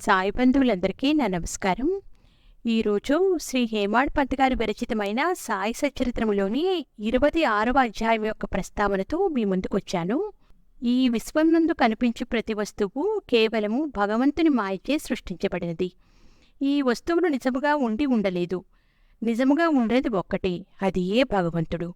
సాయి బంధువులందరికీ నా నమస్కారం. ఈరోజు శ్రీ హేమాడ్ పంత్ గారి విరచితమైన సాయి సచరిత్రములోని ఇరవై ఆరవ అధ్యాయం యొక్క ప్రస్తావనతో మీ ముందుకొచ్చాను. ఈ విశ్వం నందు కనిపించే ప్రతి వస్తువు కేవలము భగవంతుని మాయచే సృష్టించబడినది. ఈ వస్తువులు నిజముగా ఉండి ఉండలేదు. నిజముగా ఉండేది ఒక్కటి అది ఏ భగవంతుడు.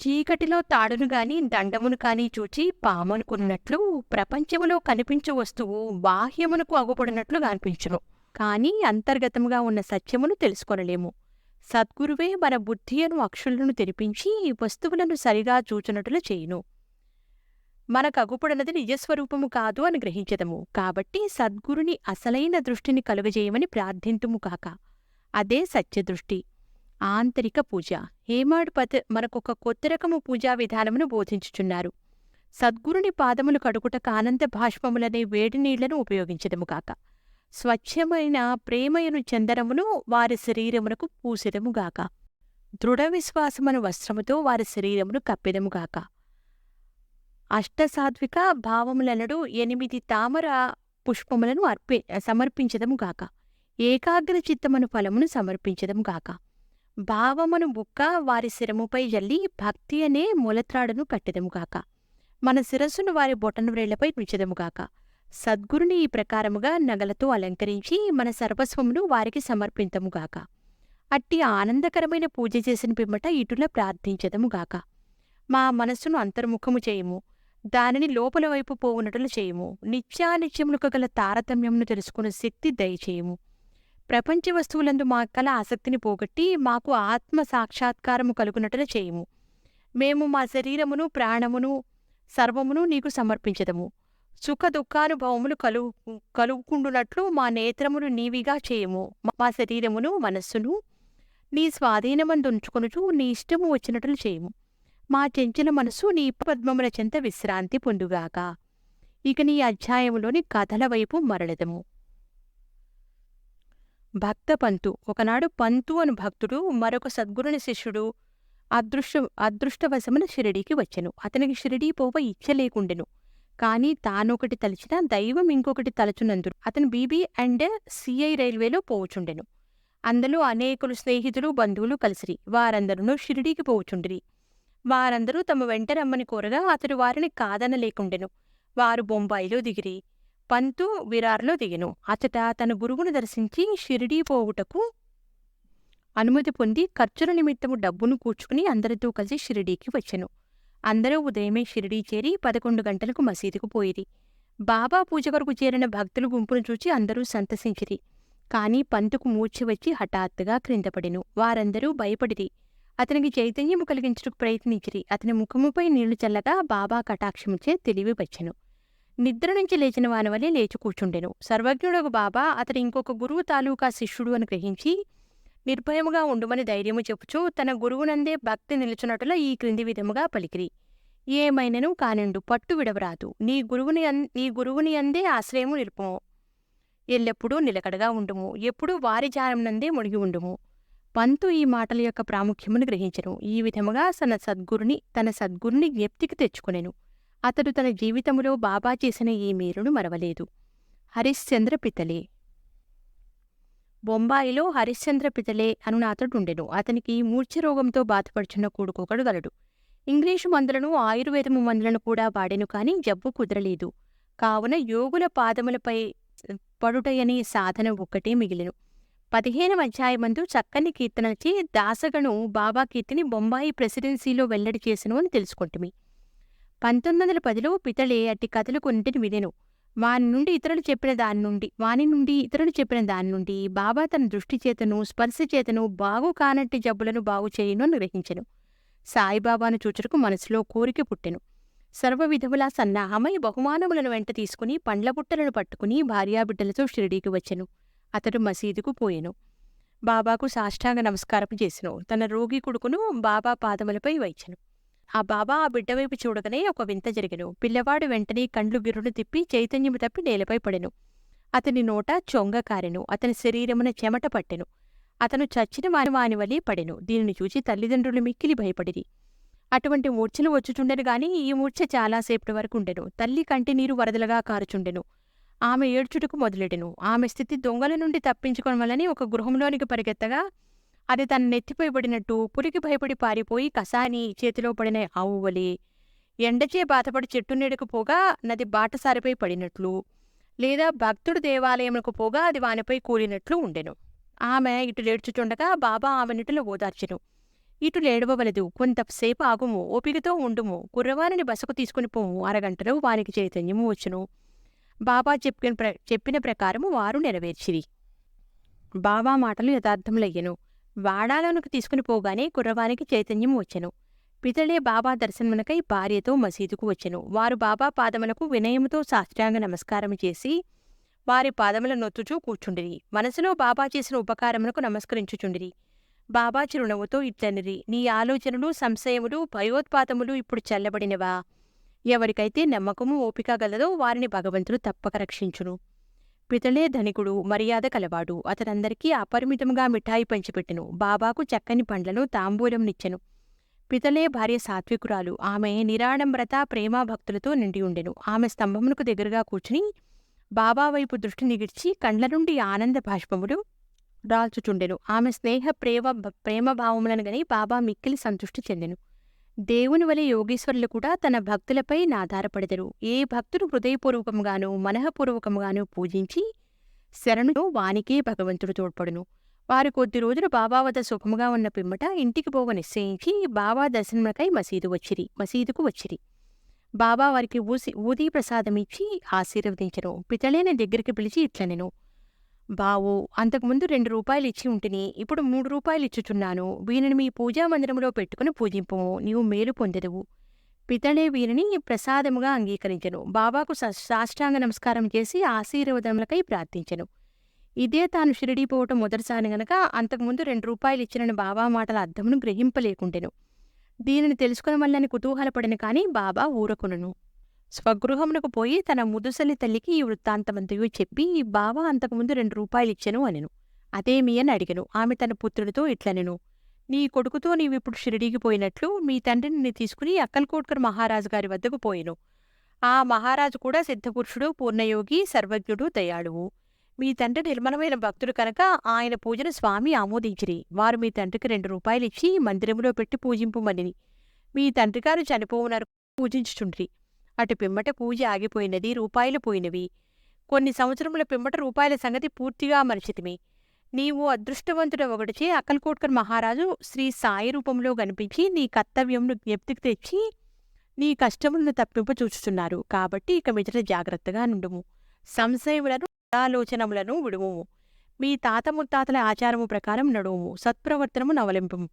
చీకటిలో తాడును గాని దండమును కాని చూచి పామనుకున్నట్లు ప్రపంచములో కనిపించే వస్తువు బాహ్యమునకు అగుపడినట్లు కనిపించును కానీ అంతర్గతముగా ఉన్న సత్యమును తెలుసుకొనలేము. సద్గురువే మన బుద్ధియను అక్షులను తెరిపించి వస్తువులను సరిగా చూచునట్లు చేయును. మనకు అగుపడినది నిజస్వరూపము కాదు అని గ్రహించదము. కాబట్టి సద్గురుని అసలైన దృష్టిని కలుగజేయమని ప్రార్థింతుము కాక. అదే సత్యదృష్టి. ఆంతరిక పూజ. హేమాడ్ పత్ మనకొక కొత్త రకము పూజా విధానమును బోధించుచున్నారు. సద్గురుని పాదములు కడుగుట కానంద భాష్పములనే వేడి నీళ్ళను ఉపయోగించదము కాక స్వచ్ఛమైన ప్రేమయను చందనమును వారి శరీరమునకు పూసెదముగాక దృఢ విశ్వాసమను వస్త్రముతో వారి శరీరమును కప్పెదముగాక అష్టసాత్విక భావములనడు ఎనిమిది తామర పుష్పములను అర్పి సమర్పించదముగాక ఏకాగ్ర చిత్తమను ఫలమును సమర్పించదముగాక భావమును బుక్క వారి శిరముపై జల్లి భక్తి అనే మూలత్రాడును కట్టెదముగాక మన శిరస్సును వారి బొటన వ్రేళ్ళపై సద్గురుని ఈ ప్రకారముగా నగలతో అలంకరించి మన సర్వస్వమును వారికి సమర్పింతముగాక అట్టి ఆనందకరమైన పూజ చేసిన పిమ్మట ఇటుల ప్రార్థించదముగాక మా మనస్సును అంతర్ముఖము చేయము. దానిని లోపల వైపు పోవునట్లు చేయము. నిత్యానిత్యములకు గల తారతమ్యమును తెలుసుకునే శక్తి దయచేయము. ప్రపంచ వస్తువులందు మా కల ఆసక్తిని పోగొట్టి మాకు ఆత్మ సాక్షాత్కారము కలుగునట్లు చేయము. మేము మా శరీరమును ప్రాణమును సర్వమును నీకు సమర్పించదము. సుఖ దుఃఖానుభవములు కలుగు కలుగుకుండునట్లు మా నేత్రమును నీవిగా చేయము. మా శరీరమును మనస్సును నీ స్వాధీనమందుంచుకొనుచు నీ ఇష్టము వచ్చినట్లు చేయము. మా చెంచిన మనసు నీ పద్మముల చెంత విశ్రాంతి పొందుగాక. ఇక నీ అధ్యాయములోని కథల వైపు మరలదము. భక్త పంతు. ఒకనాడు పంతు అను భక్తుడు మరొక సద్గురుని శిష్యుడు అదృష్ట అదృష్టవశమున షిరిడీకి వచ్చెను. అతనికి షిరిడీ పోవ ఇచ్చ లేకుండెను. కాని తానొకటి తలిచిన దైవం ఇంకొకటి తలచునందు అతను బీబీ అండ్ సిఐ రైల్వేలో పోవుచుండెను. అందులో అనేకులు స్నేహితులు బంధువులు కలిసిరి. వారందరూ షిరిడీకి పోవుచుండిరి. వారందరూ తమ వెంట రమ్మని కోరగా అతడు వారిని కాదనలేకుండెను. వారు బొంబాయిలో దిగిరి. పంతు విరార్లో దిగెను. అతట తన గురువును దర్శించి షిరిడీ పోవుటకు అనుమతి పొంది ఖర్చుల నిమిత్తము డబ్బును కూర్చుకుని అందరితో కలిసి షిరిడీకి వచ్చెను. అందరూ ఉదయమే షిరిడీ చేరి పదకొండు గంటలకు మసీదుకు పోయిరి. బాబా పూజ కొరకు చేరిన భక్తుల గుంపును చూచి అందరూ సంతసించిరి. కాని పంతుకు మూర్చి వచ్చి హఠాత్తుగా క్రిందపడెను. వారందరూ భయపడిరి. అతనికి చైతన్యము కలిగించుటకు ప్రయత్నించిరి. అతని ముఖముపై నీళ్ళు చల్లగా బాబా కటాక్షముచే తెలివి వచ్చెను. నిద్ర నుంచి లేచిన వాని వలె లేచి కూర్చుండెను. సర్వజ్ఞుడకు బాబా అతడు ఇంకొక గురువు తాలూకా శిష్యుడు అని గ్రహించి నిర్భయముగా ఉండుమని ధైర్యము చెప్పుచు తన గురువునందే భక్తి నిలుచున్నట్ల ఈ క్రింది విధముగా పలికిరి. ఏమైనను కానిండు పట్టు విడవరాదు. నీ గురువుని అన్ నీ గురువుని అందే ఆశ్రయము నిలుపము. ఎల్లప్పుడూ నిలకడగా ఉండుము. ఎప్పుడూ వారి జారమునందే మునిగి ఉండుము. పంతు ఈ మాటల యొక్క ప్రాముఖ్యమును గ్రహించను. ఈ విధముగా తన సద్గురుని తన సద్గురుని జ్ఞప్తికి తెచ్చుకునేను. అతడు తన జీవితములో బాబా చేసిన ఈ మేలును మరవలేదు. హరిశ్చంద్ర పితలే. బొంబాయిలో హరిశ్చంద్ర పితలే అను అతడుండెను అతనికి మూర్ఛరోగంతో బాధపడుచున్న కొడుకొకడు గలడు. ఇంగ్లీషు మందులను ఆయుర్వేదము మందులను కూడా వాడెను కాని జబ్బు కుదరలేదు. కావున యోగుల పాదములపై పడుటయని సాధన ఒక్కటే మిగిలెను. పదిహేనవ అధ్యాయమందు చక్కని కీర్తనలచే దాసగను బాబా కీర్తిని బొంబాయి ప్రెసిడెన్సీలో వెల్లడి చేసెను అని తెలుసుకుంటుమి. పంతొమ్మిది వందల పదిలో పితళే అట్టి కథలు కొన్నింటిని వినెను. వాని నుండి ఇతరులు చెప్పిన దాని నుండి వాని నుండి ఇతరులు చెప్పిన దాని నుండి బాబా తన దృష్టి చేతను స్పర్శ చేతను బాగు కానట్టి జబ్బులను బాగు చేయను అని గ్రహించెను సాయిబాబాను చూచుటకు మనసులో కోరిక పుట్టెను. సర్వ విధములా సన్నాహమై బహుమానములను వెంట తీసుకుని పండ్ల బుట్టలను పట్టుకుని భార్యాబిడ్డలతో షిరిడీకి వచ్చెను. అతడు మసీదుకు పోయెను. బాబాకు సాష్టాంగ నమస్కారం చేసెను. తన రోగి కొడుకును బాబా పాదములపై వైచెను. ఆ బాబా ఆ బిడ్డ వైపు చూడగానే ఒక వింత జరిగెను. పిల్లవాడు వెంటనే కండ్లు గిర్రును తిప్పి చైతన్యము తప్పి నేలపై పడెను. అతని నోట చొంగ కారెను. అతని శరీరమున చెమట పట్టెను. అతను చచ్చిన వాని వాని వలె పడెను. దీనిని చూచి తల్లిదండ్రులు మిక్కిలి భయపడిరి. అటువంటి మూర్ఛలు వచ్చుచుండెను గాని ఈ మూర్ఛ చాలాసేపటి వరకు ఉండెను. తల్లి కంటి నీరు వరదలుగా కారుచుండెను. ఆమె ఏడ్చుటకు మొదలెడెను. ఆమె స్థితి దొంగల నుండి తప్పించుకోవాలని ఒక గృహంలోనికి పరిగెత్తగా అది తన నెత్తిపై పడినట్టు పులికి భయపడి పారిపోయి కసాని చేతిలో పడిన ఆవు వలె ఎండచే బాధపడి చెట్టు నీడకు పోగా నది బాటసారిపై పడినట్లు లేదా భక్తుడు దేవాలయములకు పోగా అది వానిపై కూలినట్లు ఉండెను. ఆమె ఇటు లేడ్చుచుండగా బాబా ఆమెనిటిలో ఓదార్చెను. ఇటు లేడవవలదు కొంతసేపు ఆగుము ఓపికతో ఉండుము కుర్రవాణిని బసకు తీసుకుని పోము అరగంటలో వానికి చైతన్యము వచ్చును. బాబా చెప్పిన ప్ర చెప్పిన ప్రకారము వారు నెరవేర్చిరి. బాబా మాటలు యథార్థములయ్యను. వాడాలోనికి తీసుకుని పోగానే కుర్రవానికి చైతన్యం వచ్చెను. పితలే బాబా దర్శనమునకై భార్యతో మసీదుకు వచ్చెను. వారు బాబా పాదములకు వినయముతో సాష్టాంగ నమస్కారం చేసి వారి పాదముల నొత్తుచూ కూర్చుండిరి. మనసులో బాబా చేసిన ఉపకారములకు నమస్కరించుచుండిరి. బాబా చిరునవ్వుతో ఇట్లనిరి నీ ఆలోచనలు సంశయములు భయోత్పాతములు ఇప్పుడు చల్లబడినవా? ఎవరికైతే నమ్మకము ఓపిక గలదో వారిని భగవంతుడు తప్పక రక్షించును. పితలే ధనికుడు మర్యాద కలవాడు. అతనందరికీ అపరిమితంగా మిఠాయి పంచిపెట్టెను. బాబాకు చక్కని పండ్లను తాంబూలంనిచ్చెను. పితలే భార్య సాత్వికురాలు. ఆమె నిరాడంబ్రత ప్రేమాభక్తులతో నిండి ఉండెను. ఆమె స్తంభమునకు దగ్గరగా కూర్చుని బాబా వైపు దృష్టి నిగిర్చి కండ్ల నుండి ఆనంద బాష్పములు రాల్చుచుండెను. ఆమె స్నేహ ప్రేమ ప్రేమభావములను గని బాబా మిక్కిలి సంతృష్టి చెందెను. దేవుని వలె యోగీశ్వరులు కూడా తన భక్తులపై ఆధారపడెదరు ఏ భక్తుడు హృదయపూర్వకంగాను మనఃపూర్వకంగాను పూజించి శరణుతో వానికే భగవంతుడు తోడ్పడును. వారు కొద్ది రోజులు బాబా వద్ద సుఖముగా ఉన్న పిమ్మట ఇంటికి పోవ నిశ్చయించి బాబా దర్శనములకై మసీదు వచ్చిరి మసీదుకు వచ్చిరి. బాబా వారికి ఊసి ఊదీ ప్రసాదమిచ్చి ఆశీర్వదించను. పితలేని దగ్గరికి పిలిచి ఇట్లనెను. బావో అంతకుముందు రెండు రూపాయలు ఇచ్చి ఉంటిని ఇప్పుడు మూడు రూపాయలు ఇచ్చుచున్నాను. వీరిని మీ పూజా మందిరంలో పెట్టుకుని పూజింపము నీవు మేలు పొందెదవు. పితడే వీరిని ప్రసాదముగా అంగీకరించను. బాబాకు సాష్టాంగ నమస్కారం చేసి ఆశీర్వదములకై ప్రార్థించెను. ఇదే తాను షిరిడీ పోవటం మొదటిసారి గనక అంతకుముందు రెండు రూపాయలు ఇచ్చినని బాబా మాటల అర్థమును గ్రహింపలేకుండెను దీనిని తెలుసుకునవల్లని కుతూహలపడిన కాని బాబా ఊరకొనును. స్వగృహమునకు పోయి తన ముదుసలి తల్లికి ఈ వృత్తాంతమంతయు చెప్పి ఈ బావ అంతకుముందు రెండు రూపాయలిచ్చెను అనెను. అదేమి అని అడిగను. ఆమె తన పుత్రుడితో ఇట్లనెను. నీ కొడుకుతో నీవిప్పుడు షిరిడీకి పోయినట్లు మీ తండ్రిని నీ తీసుకుని అక్కల్కోట్కర్ మహారాజు గారి వద్దకు పోయెను. ఆ మహారాజు కూడా సిద్ధపురుషుడు పూర్ణయోగి సర్వజ్ఞుడు దయాళువు. మీ తండ్రి నిర్మలమైన భక్తుడు కనుక ఆయన పూజను స్వామి ఆమోదించిరి. వారు మీ తండ్రికి రెండు రూపాయలు ఇచ్చి మందిరములో పెట్టి పూజింపుమనిని. మీ తండ్రి గారు చనిపోవునరు పూజించుచుండ్రి. అటు పిమ్మట పూజ ఆగిపోయినది రూపాయలు పోయినవి. కొన్ని సంవత్సరముల పిమ్మట రూపాయల సంగతి పూర్తిగా మరిచితిమి. నీవు అదృష్టవంతుడ ఒకటిచే అక్కల్కోట్కర్ మహారాజు శ్రీ సాయి రూపంలో కనిపించి నీ కర్తవ్యంను జ్ఞప్తికి తెచ్చి నీ కష్టములను తప్పింపచూచుతున్నారు కాబట్టి ఇక మిజట జాగ్రత్తగా నుండుము. సంశయములను ఆలోచనములను విడుము మీ తాత ముత్తాతల ఆచారము ప్రకారం నడువుము. సత్ప్రవర్తనము నవలింపము.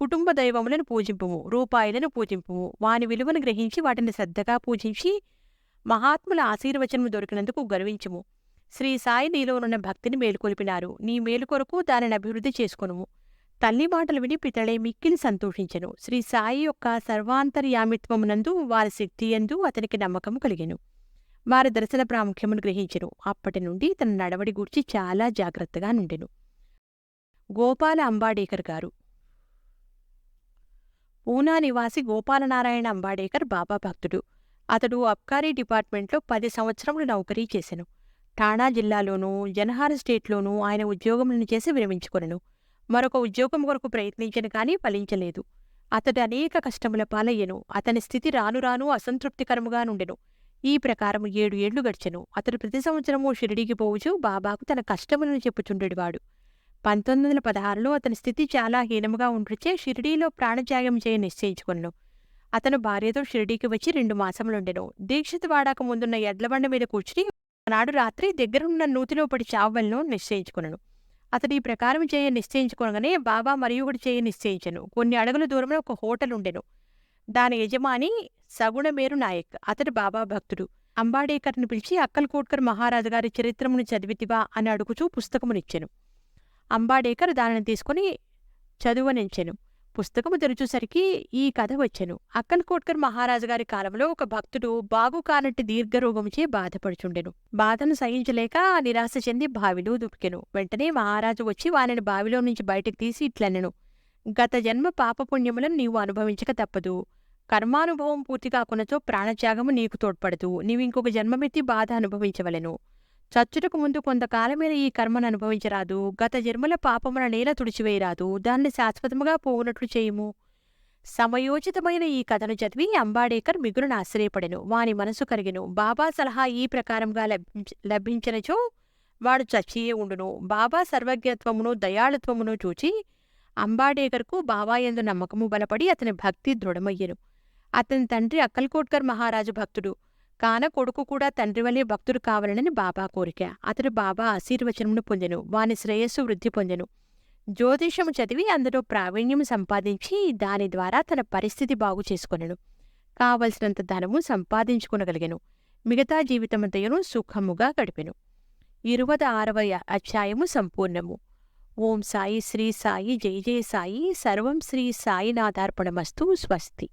కుటుంబ దైవములను పూజింపుము రూపాయలను పూజింపుము. వాని విలువను గ్రహించి వాటిని శ్రద్ధగా పూజించి మహాత్ముల ఆశీర్వచనము దొరికినందుకు గర్వించుము. శ్రీ సాయి నీలోనున్న భక్తిని మేలుకొలిపినారు. నీ మేలు కొరకు దానిని అభివృద్ధి చేసుకొనుము. తల్లి మాటలు విని పితళే మిక్కిలి సంతోషించను. శ్రీ సాయి యొక్క సర్వాంతర్యామిత్వమునందు వారి శక్తి ఎందు అతనికి నమ్మకం కలిగెను. వారి దర్శన ప్రాముఖ్యమును గ్రహించెను. అప్పటి నుండి తన నడవడి గూర్చి చాలా జాగ్రత్తగా నుండెను. గోపాల అంబాడేకర్ గారు పూనా నివాసి గోపాలనారాయణ అంబాడేకర్ బాబా భక్తుడు. అతడు అబ్కారీ డిపార్ట్మెంట్లో పది సంవత్సరములు నౌకరీ చేసెను. ఠాణా జిల్లాలోనూ జనహార స్టేట్లోనూ ఆయన ఉద్యోగములను చేసి విరమించుకొనను. మరొక ఉద్యోగం కొరకు ప్రయత్నించను కానీ ఫలించలేదు. అతడు అనేక కష్టముల పాలయ్యను. అతని స్థితి రాను రాను అసంతృప్తికరముగా నుండెను. ఈ ప్రకారం ఏడు ఏళ్ళు గడిచెను. అతడు ప్రతి సంవత్సరము షిరిడీకి పోవచ్చు బాబాకు తన కష్టములను చెప్పుచుండెడివాడు పంతొమ్మిది వందల పదహారులో అతని స్థితి చాలా హీనముగా ఉండిచే షిరిడీలో ప్రాణత్యాగం చేయ నిశ్చయించుకున్నాను అతను భార్యతో షిరిడీకి వచ్చి రెండు మాసములుండెను. దీక్షిత వాడాక ముందున్న ఎడ్లబండ మీద కూర్చుని నాడు రాత్రి దగ్గరున్న నూతిలో పడి చావలను నిశ్చయించుకున్నాను అతడు ఈ ప్రకారం చేయ నిశ్చయించుకోగానే బాబా మరియు ఒకటి చేయ నిశ్చయించను. కొన్ని అడుగుల దూరంలో ఒక హోటల్ ఉండెను దాని యజమాని సగుణమేరు నాయక్. అతడు బాబా భక్తుడు. అంబాడేకర్ని పిలిచి అక్కల్కోట్కర్ మహారాజు గారి చరిత్రమును చదివితివా అని అడుగుచూ పుస్తకమునిచ్చెను. అంబాడేకర్ దానిని తీసుకుని చదువనించెను. పుస్తకము తెరుచూసరికి ఈ కథ వచ్చెను. అక్కల్కోట్కర్ మహారాజు గారి కాలంలో ఒక భక్తుడు బాగు కానట్టి దీర్ఘరోగముచే బాధపడుచుండెను. బాధను సహించలేక నిరాశ చెంది బావిలో దుక్కెను. వెంటనే మహారాజు వచ్చి వారిని బావిలో నుంచి బయటకు తీసి ఇట్లనెను. గత జన్మ పాపపుణ్యములను నీవు అనుభవించక తప్పదు. కర్మానుభవం పూర్తి కాకున్నచో ప్రాణత్యాగము నీకు తోడ్పడదు. నీవు ఇంకొక జన్మమెత్తి బాధ అనుభవించవలెను. చచ్చుటకు ముందు కొంతకాలమైన ఈ కర్మను అనుభవించరాదు గత జన్మల పాపమున నేల తుడిచివేయరాదు. దాన్ని శాశ్వతముగా పోవునట్లు చేయుము. సమయోచితమైన ఈ కథను చదివి అంబాడేకర్ మిగులును ఆశ్చర్యపడెను వాని మనసు కరిగెను. బాబా సలహా ఈ ప్రకారంగా లభించినచో వాడు చచ్చియే ఉండును. బాబా సర్వజ్ఞత్వమును దయాళుత్వమును చూచి అంబాడేకర్కు బాబాయందు నమ్మకము బలపడి అతని భక్తి దృఢమయ్యెను. అతని తండ్రి అక్కల్కోట్కర్ మహారాజు భక్తుడు. కాన కొడుకు కూడా తండ్రి వలె భక్తుడు కావాలని బాబా కోరిక. అతడు బాబా ఆశీర్వచనమును పొందెను. వాని శ్రేయస్సు వృద్ధి పొందెను. జ్యోతిషము చదివి అందులో ప్రావీణ్యం సంపాదించి దాని ద్వారా తన పరిస్థితి బాగు చేసుకొనెను. కావలసినంత ధనము సంపాదించుకొనగలిగెను. మిగతా జీవితమంతయును సుఖముగా గడిపెను. ఇరువద ఆరవ అధ్యాయము సంపూర్ణము. ఓం సాయి శ్రీ సాయి జై జయ సాయి. సర్వం శ్రీ సాయినాథార్పణమస్తు. స్వస్తి.